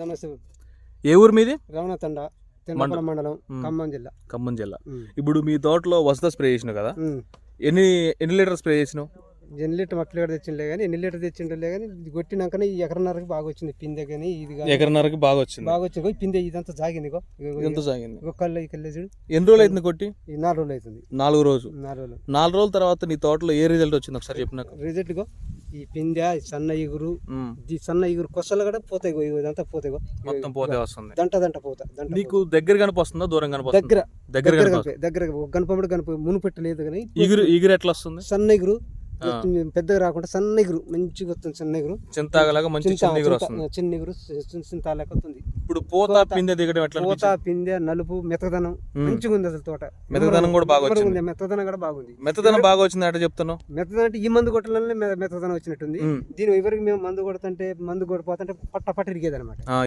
నమస్తే. ఏ ఊరు మీది? తిండపల మండలం. ఖమ్మం జిల్లా. ఖమ్మం జిల్లా. ఇప్పుడు మీ తోటలో వసత స్ప్రే చేసినావు కదా. ఎన్ని ఎన్ని లీటర్ స్ప్రే చేసినావు? ఎన్ని లీటర్ మక్కలు కూడా తెచ్చిండే కానీ ఎన్ని లీటర్ తెచ్చిండే కానీ కొట్టినాకనే ఈ ఎకరన్నరకి బాగా వచ్చింది. పిందె కానీ ఇది ఎకరన్నరకి బాగా వచ్చింది. బాగా వచ్చింది. పిందె ఇదంతా జాగింది సాగింది? ఇగో కళ్ళు ఈ కళ్ళు చూడు. ఎన్ని రోజులు అవుతుంది కొట్టి? ఈ నాలుగు రోజులు అవుతుంది. నాలుగు రోజు నాలుగు రోజులు. నాలుగు రోజుల తర్వాత నీ తోటలో ఏ రిజల్ట్ వచ్చింది ఒకసారి చెప్పు నాకు. రిజల్ట్ ఇగో ఈ పిందె సన్న ఇగురు. ఈ సన్న ఇగురు కొసలు కూడా పోతాయి ఇదంతా పోతాయి మొత్తం పోతే వస్తుంది. దంట దంట పోతా దంట నీకు దగ్గర కనిపిస్తుందా? దూరం కనిపిస్తుందా? దగ్గర దగ్గర దగ్గర కనిపిస్తుంది. కనిపి దగ్గర గణపముడు కనిపి మునుపెట్టు లేదు కానీ ఇగురు ఇగురు ఎట్లా వస్తుంది? సన్న ఇగురు. పెద్దగా రాకుండా సన్న ఇగురు మంచిగా వస్తుంది సన్న ఇగురు చింతాగలాగా మంచి చిన్న వస్తుంది. చిన్న చింత వస్తుంది. ఇప్పుడు పోత పిందె దిగడం ఎట్లా పూత? పిందె నలుపు మెత్తదనం. మ్. మంచిగా ఉంది అసలు తోట. మెత్తదనం కూడా బాగా వచ్చింది. ఉంది, మెత్తదనం కూడా బాగుంది మెత్తదనం బాగా వచ్చింది అంటే చెప్తున్నావు? మెత్తదనం అంటే ఈ మందు కొట్టాలనే మె- మెత్తదనం వచ్చినట్టుంది. దీని ఎవరికి మేము మందు కొడుతుంటే మందు కొడిపోతుంటే పట్ట పట్ట ఇరిగేది అనమాట